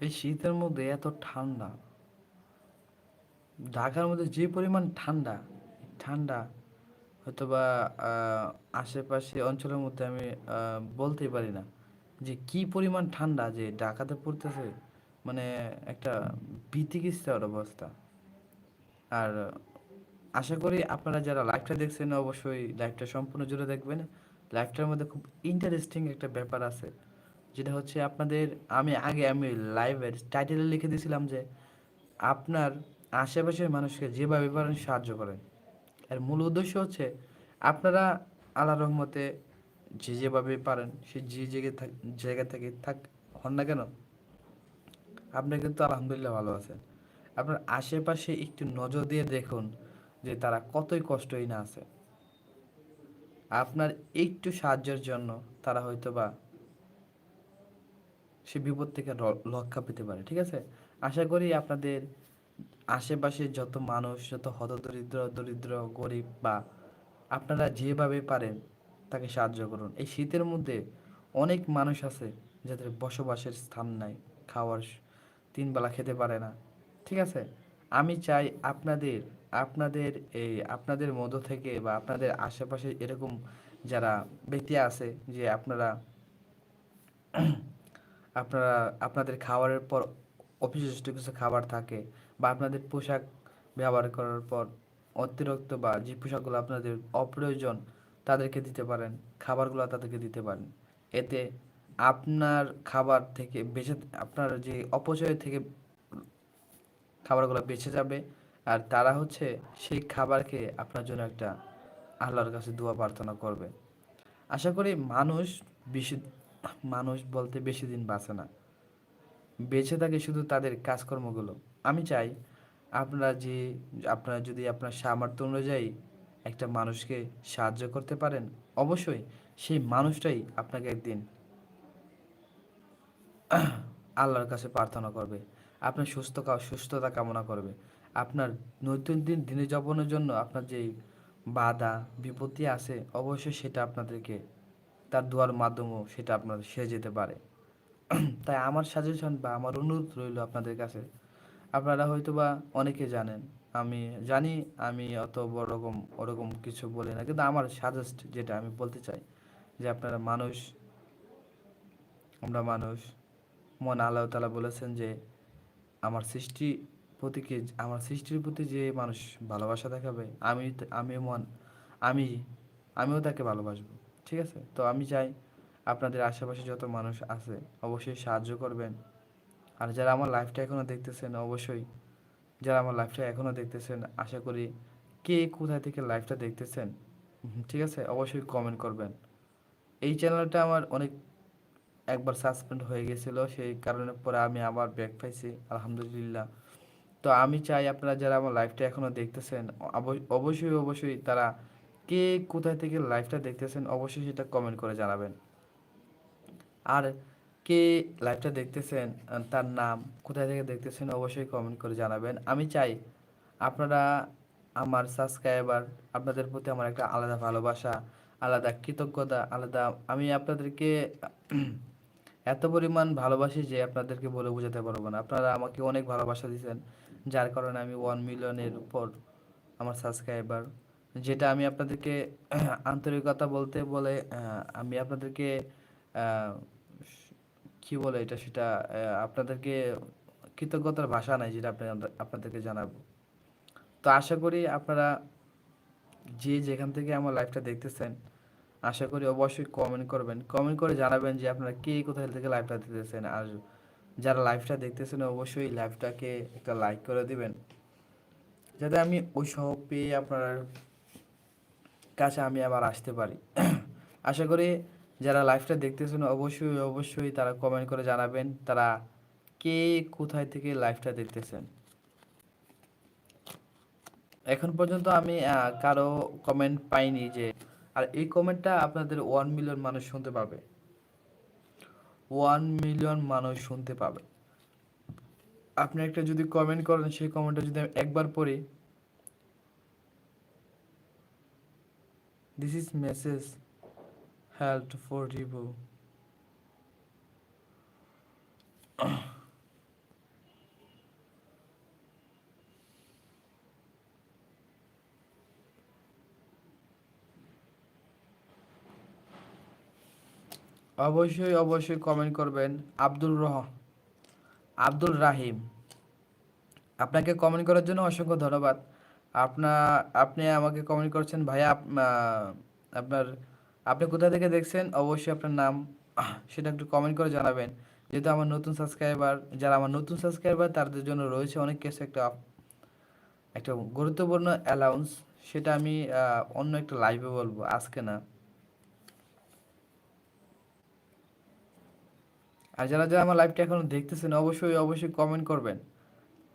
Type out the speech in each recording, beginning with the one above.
এই শীতের মধ্যে এত ঠান্ডা। ঢাকার মধ্যে যে পরিমাণ ঠান্ডা ঠান্ডা হয়তোবা আহ, আশেপাশে অঞ্চলের মধ্যে আমি আহ, বলতেই পারি না যে কি পরিমাণ ঠান্ডা যে ঢাকাতে পড়তেছে। মানে একটা ভীতিকিস্তার অবস্থা। আর আশা করি আপনারা যারা লাইভটা দেখছেন অবশ্যই লাইভটা সম্পূর্ণ জুড়ে দেখবেন। লাইভটার মধ্যে খুব ইন্টারেস্টিং একটা ব্যাপার আছে। যেটা হচ্ছে আপনাদের, আমি আগে, আমি লাইভের টাইটেলে লিখে দিয়েছিলাম যে, আপনার আশেপাশের মানুষকে যেভাবে পারেন সাহায্য করেন। এর মূল উদ্দেশ্য হচ্ছে, আপনারা আল্লাহ রহমতে যে যেভাবে পারেন, সে যে জায়গায় থাক, জায়গা থেকে থাক, হন না কেন, আপনি কিন্তু আলহামদুলিল্লাহ ভালো আছেন। আপনার আশেপাশে একটু নজর দিয়ে দেখুন যে তারা কতই কষ্টই না আছে। আপনার একটু সাহায্যের জন্য তারা হয়তো বা সে বিপদ থেকে রক্ষা পেতে পারে, ঠিক আছে? আশা করি আপনাদের আশেপাশে যত মানুষ, যত হতদরিদ্র, দরিদ্র, গরিব বা আপনারা যেভাবে পারেন তাকে সাহায্য করুন। এই শীতের মধ্যে অনেক মানুষ আছে যাদের বসবাসের স্থান নাই, খাওয়ার তিন বেলা খেতে পারে না, ঠিক আছে? আমি চাই আপনাদের আপনাদের এই আপনাদের মধ্য থেকে বা আপনাদের আশেপাশে এরকম যারা ব্যক্তি আছে যে আপনারা আপনারা, আপনাদের খাবারের পর অপশিষ্ট কিছু খাবার থাকে বা আপনাদের পোশাক ব্যবহার করার পর অতিরিক্ত বা যে পোশাকগুলো আপনাদের অপ্রয়োজন তাদেরকে দিতে পারেন, খাবারগুলো তাদেরকে দিতে পারেন। এতে আপনার খাবার থেকে বেঁচে, আপনার যে অপচয় থেকে খাবারগুলো বেঁচে যাবে আর তারা হচ্ছে সেই খাবারকে আপনার জন্য একটা আল্লাহর কাছে দোয়া প্রার্থনা করবে। আশা করি মানুষ বেশি মানুষ বলতে বেশি দিন বাঁচে না। বেঁচে থাকে শুধু তাদের কাজকর্মগুলো। আমি চাই আপনারা যে, আপনারা যদি আপনার সামর্থ্য অনুযায়ী একটা মানুষকে সাহায্য করতে পারেন, অবশ্যই সেই মানুষটাই আপনাকে একদিন আল্লাহর কাছে প্রার্থনা করবে। আপনার সুস্থ সুস্থতা কামনা করবে। আপনার নতুন দিন দিনে যাপনের জন্য আপনার যে বাধা, বিপত্তি আছে, অবশ্যই সেটা আপনাদেরকে তার দোয়ার মাধ্যমেও সেটা আপনার সে যেতে পারে। তাই আমার সাজেশন বা আমার অনুরোধ রইল আপনাদের কাছে। আপনারা হয়তো বা অনেকে জানেন, আমি জানি আমি অত বড় রকম ওরকম কিছু বলি না। কিন্তু আমার সাজেস্ট যেটা আমি বলতে চাই, যে আপনারা মানুষ, আমরা মানুষ মন আল্লাহ তালা বলেছেন যে আমার সৃষ্টি প্রতিকে, আমার সৃষ্টির প্রতি যে মানুষ ভালোবাসা দেখাবে, আমি আমি মন আমি, আমিও তাকে ভালোবাসবো। ঠিক আছে? তো আমি চাই আপনাদের আশেপাশে যত মানুষ আছে অবশ্যই সাহায্য করবেন। আর যারা আমার লাইফটা এখনও দেখতেছেন, অবশ্যই যারা আমার লাইফটা এখনও দেখতেছেন, আশা করি কে কোথায় থেকে লাইফটা দেখতেছেন ঠিক আছে? অবশ্যই কমেন্ট করবেন। এই চ্যানেলটা আমার অনেক একবার সাসপেন্ড হয়ে গেছিল, সেই কারণে পরে আমি আবার ব্যাক পাইছি, আলহামদুলিল্লাহ। তো আমি চাই আপনারা যারা আমার লাইফটা এখনও দেখতেছেন অব- অবশ্যই অবশ্যই তারা কে কোথায় থেকে লাইফটা দেখতেছেন, অবশ্যই সেটা কমেন্ট করে জানাবেন। আর কে লাইভটা দেখতেছেন তার নাম কোথায় থেকে দেখতেছেন, অবশ্যই কমেন্ট করে জানাবেন। আমি চাই আপনারা আমার সাবস্ক্রাইবার আপনাদের প্রতি আমার একটা আলাদা ভালোবাসা, আলাদা কৃতজ্ঞতা, আলাদা আমি আপনাদেরকে এত পরিমাণ ভালোবাসি যে আপনাদেরকে বলে বোঝাতে পারব না। আপনারা আমাকে অনেক ভালোবাসা দিয়েছেন, যার কারণে আমি ওয়ান মিলিয়নের উপর আমার সাবস্ক্রাইবার যেটা আমি আপনাদেরকে আন্তরিকতা বলতে বলে আমি আপনাদেরকে কি বলে এটা সেটা আপনাদেরকে কৃতজ্ঞতার ভাষা নাই যেটা আপনি আপনাদেরকে জানাব। তো আশা করি আপনারা যে যেখান থেকে আমার লাইভটা দেখতেছেন, আশা করি অবশ্যই কমেন্ট করবেন। কমেন্ট করে জানাবেন যে আপনারা কে কোথায় থেকে লাইভটা দেখতেছেন। আর যারা লাইভটা দেখতেছেন, অবশ্যই লাইভটাকে একটা লাইক করে দিবেন। যাতে আমি ওই সহ পেয়ে আপনার কাছে আমি আবার আসতে পারি। আশা করি যারা লাইভটা দেখতেছেন অবশ্যই অবশ্যই তারা কমেন্ট করে জানাবেন, তারা কে কোথায় থেকে লাইভটা দেখতেছেন। এখন পর্যন্ত আমি কারও কমেন্ট পাইনি যে, আর এই কমেন্টটা আপনাদের ওয়ান মিলিয়ন মানুষ শুনতে পাবে। ওয়ান মিলিয়ন মানুষ শুনতে পাবে। আপনি একটা যদি কমেন্ট করেন, সেই কমেন্টটা যদি আমি একবার পড়ি This is message held for review. অবশ্যই অবশ্যই কমেন্ট করবেন আব্দুল রহ আব্দুল রাহিম আপনাকে কমেন্ট করার জন্য অসংখ্য ধন্যবাদ আপনা, আপনি আমাকে কমেন্ট করছেন, ভাইয়া, আপ- আপনার, আপনি কোথা থেকে দেখছেন? অবশ্যই আপনার নাম, সেটা একটু কমেন্ট করে জানাবেন। যেহেতু আমার নতুন সাবস্ক্রাইবার যারা আমার নতুন সাবস্ক্রাইবার তাদের জন্য রয়েছে অনেক কিছু, একটা একটা গুরুত্বপূর্ণ অ্যালাউন্স সেটা আমি অন্য একটা লাইভে বলব, আজকে না। আর যারা যারা আমার লাইভটা এখনও দেখতেছেন, অবশ্যই অবশ্যই কমেন্ট করবেন।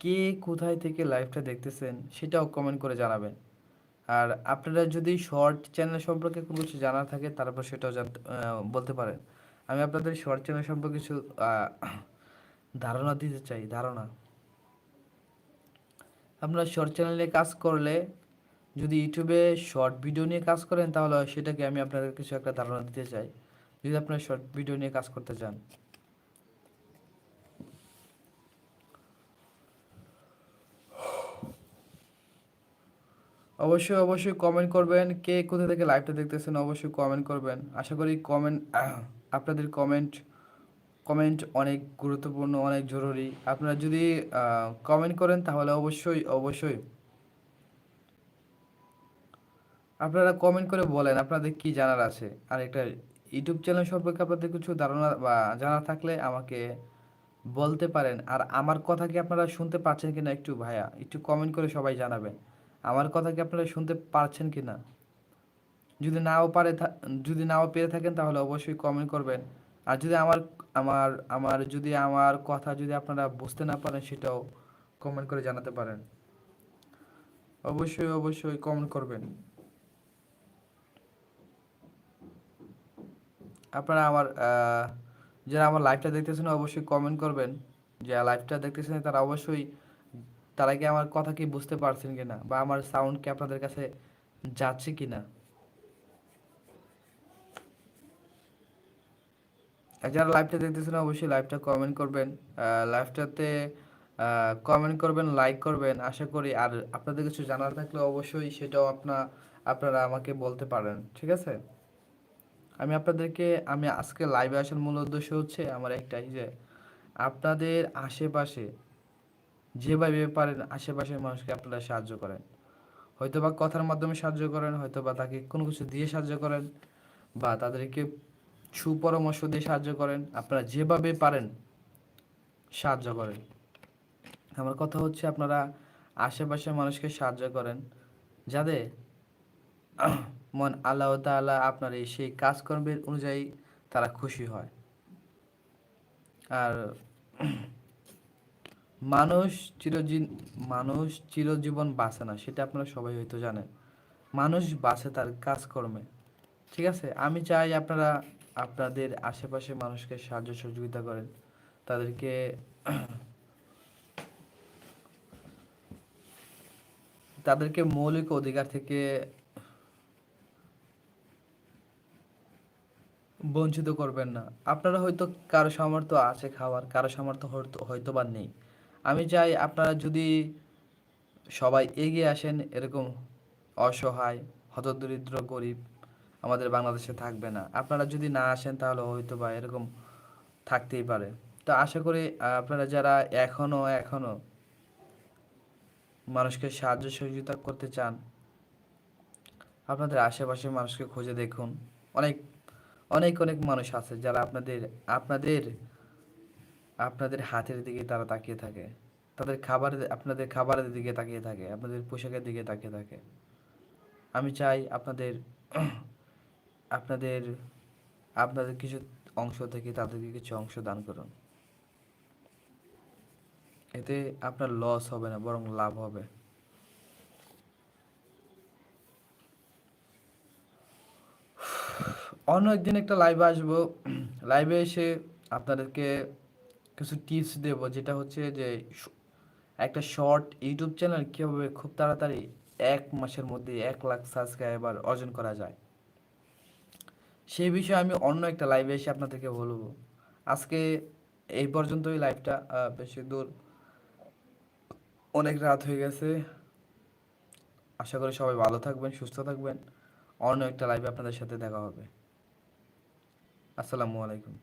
কে কোথায় থেকে লাইভটা দেখতেছেন সেটাও কমেন্ট করে জানাবেন। আর আপনারা যদি শর্ট চ্যানেল সম্পর্কে কোনো কিছু জানার থাকে, তারপর সেটাও বলতে পারেন। আমি আপনাদের শর্ট চ্যানেল সম্পর্কে কিছু ধারণা দিতে চাই, ধারণা। আপনারা শর্ট চ্যানেলে কাজ করলে যদি ইউটিউবে শর্ট ভিডিও নিয়ে কাজ করেন, তাহলে সেটাকে আমি আপনাদের কিছু একটা ধারণা দিতে চাই। যদি আপনারা শর্ট ভিডিও নিয়ে কাজ করতে চান। অবশ্যই অবশ্যই কমেন্ট করবেন। কে কোথা থেকে লাইভটা দেখতেছেন অবশ্যই কমেন্ট করবেন। আশা করি কমেন্ট আপনাদের কমেন্ট কমেন্ট অনেক গুরুত্বপূর্ণ, অনেক জরুরি। আপনারা যদি কমেন্ট করেন তাহলে অবশ্যই অবশ্যই আপনারা কমেন্ট করে বলেন আপনাদের কি জানার আছে। আর একটা ইউটিউব চ্যানেল সম্পর্কে আপনাদের কিছু ধারণা বা জানা থাকলে আমাকে বলতে পারেন। আর আমার কথা কি আপনারা শুনতে পাচ্ছেন কিনা একটু ভাইয়া, একটু কমেন্ট করে সবাই জানাবেন। আমার কথা কি আপনারা শুনতে পারছেন কি না যদি নাও পারে যদি নাও পেরে থাকেন তাহলে অবশ্যই কমেন্ট করবেন। আর যদি আমার আমার আমার, যদি আমার কথা যদি আপনারা বুঝতে না পারেন সেটাও কমেন্ট করে জানাতে পারেন। অবশ্যই অবশ্যই কমেন্ট করবেন। আপনারা আমার যারা আমার লাইভটা দেখতেছেন অবশ্যই কমেন্ট করবেন। যে লাইভটা দেখতেছেন তারা অবশ্যই তারা কি আমার কথা কি বুঝতে পারছেন কিনা? বা আমার সাউন্ড কি আপনাদের কাছে যাচ্ছে কিনা? আর যারা লাইভটা দেখতেছেন, অবশ্যই লাইভটা কমেন্ট করবেন। লাইভটাতে কমেন্ট করবেন লাইক করবেন, আশা করি। আর আপনাদের কিছু জানার থাকলে অবশ্যই সেটাও আপনা, আপনারা আমাকে বলতে পারেন, ঠিক আছে? আমি আপনাদেরকে, আমি আজকে লাইভে আসার মূল উদ্দেশ্য হচ্ছে আমার একটাই যে, আপনাদের আশেপাশে যেভাবে পারেন আশেপাশের মানুষকে আপনারা সাহায্য করেন। হয়তো বা কথার মাধ্যমে সাহায্য করেন হয়তো বা তাকে কোনো কিছু দিয়ে সাহায্য করেন বা তাদেরকে সুপরামর্শ দিয়ে সাহায্য করেন, আপনারা যেভাবে পারেন সাহায্য করেন। আমার কথা হচ্ছে আপনারা আশেপাশের মানুষকে সাহায্য করেন যাদের মন আল্লাহ তাআলা আপনার এই সেই কাজকর্মের অনুযায়ী তারা খুশি হয়। আর মানুষ চিরজীব, মানুষ চিরজীবন বাঁচে না, সেটা আপনারা সবাই হয়তো জানেন। মানুষ বাঁচে তার কাজকর্মে। ঠিক আছে? আমি চাই আপনারা, আপনাদের আশেপাশে মানুষকে সাহায্য সহযোগিতা করেন। তাদেরকে তাদেরকে মৌলিক অধিকার থেকে বঞ্চিত করবেন না। আপনারা হয়তো কারও সামর্থ্য আছে খাওয়ার, কারও সামর্থ্য হয়তো বা নেই। আমি চাই আপনারা যদি সবাই এগিয়ে আসেন, এরকম অসহায়, হতদরিদ্র, গরিব আমাদের বাংলাদেশে থাকবে না। আপনারা যদি না আসেন, তাহলে হয়তো বা এরকম থাকতেই পারে। তো আশা করি আপনারা যারা এখনও এখনও মানুষকে সাহায্য সহযোগিতা করতে চান, আপনাদের আশেপাশে মানুষকে খুঁজে দেখুন। অনেক অনেক অনেক মানুষ আছে যারা আপনাদের আপনাদের আপনাদের হাতের দিকে তারা তাকিয়ে থাকে। তাদের খাবারের, আপনাদের খাবারের দিকে তাকিয়ে থাকে, আপনাদের পোশাকের দিকে তাকিয়ে থাকে। আমি চাই আপনাদের আপনাদের আপনাদের কিছু অংশ থেকে তাদেরকে কিছু অংশ দান করুন। এতে আপনার লস হবে না, বরং লাভ হবে। অন্য একদিন একটা লাইভে আসব। লাইভে এসে আপনাদেরকে কিছু টিপস দেব, যেটা হচ্ছে যে একটা শর্ট ইউটিউব চ্যানেল কীভাবে খুব তাড়াতাড়ি এক মাসের মধ্যে এক লাখ সাবস্ক্রাইবার অর্জন করা যায়। সেই বিষয়ে আমি অন্য একটা লাইভে এসে আপনাদেরকে বলব। আজকে এই পর্যন্তই লাইভটা বেশি দূর। অনেক রাত হয়ে গেছে। আশা করি সবাই ভালো থাকবেন, সুস্থ থাকবেন। অন্য একটা লাইভে আপনাদের সাথে দেখা হবে। আসসালামু আলাইকুম।